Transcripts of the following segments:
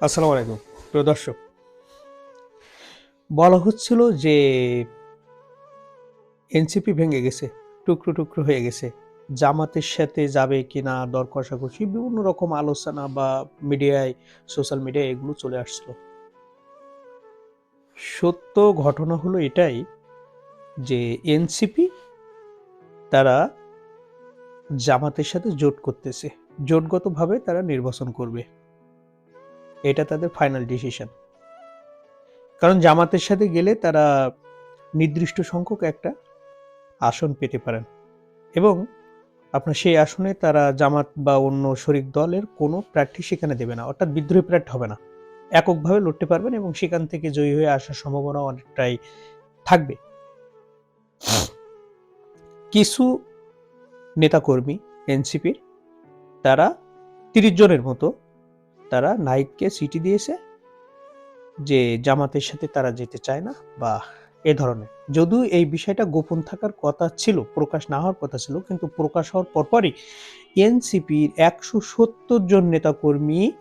আসসালামু আলাইকুম, প্রিয় দর্শক। বলা হচ্ছিল যে এনসিপি ভেঙে গেছে, টুকরো টুকরো হয়ে গেছে। জামাতের সাথে যাবে কিনা, দর কষাকষি, বিভিন্ন রকম আলোচনা বা মিডিয়ায়, সোশ্যাল মিডিয়ায় এগুলো চলে আসছিল সত্য ঘটনা হলো এটাই যে এনসিপি তারা জামাতের সাথে জোট করতেছে। জোটগতভাবে তারা নির্বাচন করবে। এটা তাদের ফাইনাল ডিসিশন কারণ জামাতের সাথে গেলে তারা নির্দিষ্ট সংখ্যক একটা আসন পেতে পারেন। এবং আপনার সেই আসনে তারা জামাত বা অন্য শরিক দলের কোনো প্রার্থী সেখানে দেবে না। অর্থাৎ বিদ্রোহী প্রার্থী হবে না। এককভাবে লড়তে পারবেন এবং সেখান থেকে জয়ী হয়ে আসার সম্ভাবনা অনেকটাই থাকবে। কিছু নেতাকর্মী, এনসিপির, তারা তিরিশ জনের মতো তারা নাইটকে সিটি দিয়েছে যে জামাতের সাথে তারা যেতে চায় না বা এ ধরনের। যদিও এই বিষয়টা গোপন থাকার কথা ছিল, প্রকাশ না হওয়ার কথা ছিল, কিন্তু প্রকাশ হওয়ার পরপরই এনসিপির একশো সত্তর জন নেতাকর্মী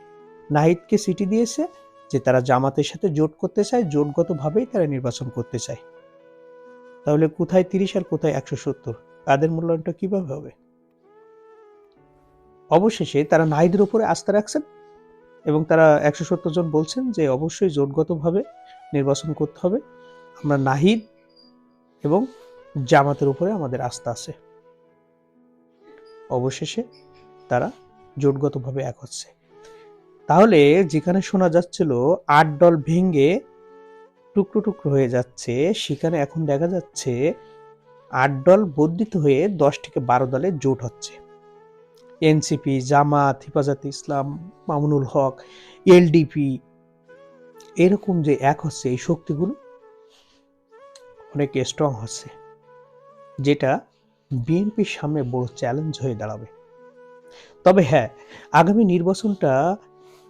নাহিদকে সিটি দিয়েছে যে তারা জামাতের সাথে জোট করতে চায়, জোটগতভাবেই তারা নির্বাচন করতে চায়। তাহলে কোথায় তিরিশ আর কোথায় একশো সত্তর? তাদের মূল্যায়নটা কীভাবে হবে? অবশেষে তারা নাহিদের উপরে আস্থা রাখছেন। এবং তারা একশো সত্তর জন বলছেন যে অবশ্যই জোটগতভাবে নির্বাচন করতে হবে। আমরা নাহিদ এবং জামাতের উপরে আমাদের আস্থা আছে। অবশেষে তারা জোটগতভাবে এক হচ্ছে। তাহলে যেখানে শোনা যাচ্ছিল আট দল ভেঙে টুকরো টুকরো হয়ে যাচ্ছে, সেখানে এখন দেখা যাচ্ছে আট দল বর্ধিত হয়ে দশ থেকে বারো দলে জোট হচ্ছে। এনসিপি জামাত হেফাজতে ইসলাম, মামুনুল হক, এলডিপি, এরকম যে এক হচ্ছে এই শক্তিগুলো, অনেক স্ট্রং হচ্ছে, যেটা বিএনপির সামনে বড় চ্যালেঞ্জ হয়ে দাঁড়াবে। তবে হ্যাঁ আগামী নির্বাচনটা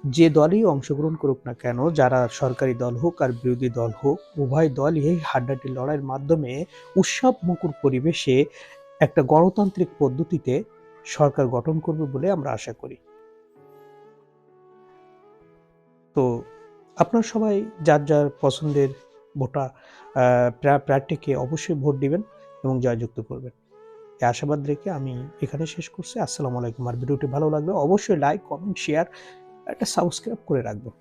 যে দলই অংশগ্রহণ করুক না কেন, যারা সরকারি দল হোক আর বিরোধী দল হোক, উভয় দল এই হাড্ডাটি লড়াইয়ের মাধ্যমে উৎসব মুকুর পরিবেশে একটা গণতান্ত্রিক পদ্ধতিতে সরকার গঠন করবে বলে আমরা আশা করি। তো আপনার সবাই যার যার পছন্দের ভোটা প্রার্থীকে অবশ্যই ভোট দিবেন এবং জয়যুক্ত করবেন। এই আশাবাদ রেখে আমি এখানে শেষ করছি। আসসালামু আলাইকুম। আর ভিডিওটি ভালো লাগলে অবশ্যই লাইক কমেন্ট শেয়ার একটা সাবস্ক্রাইব করে রাখবেন।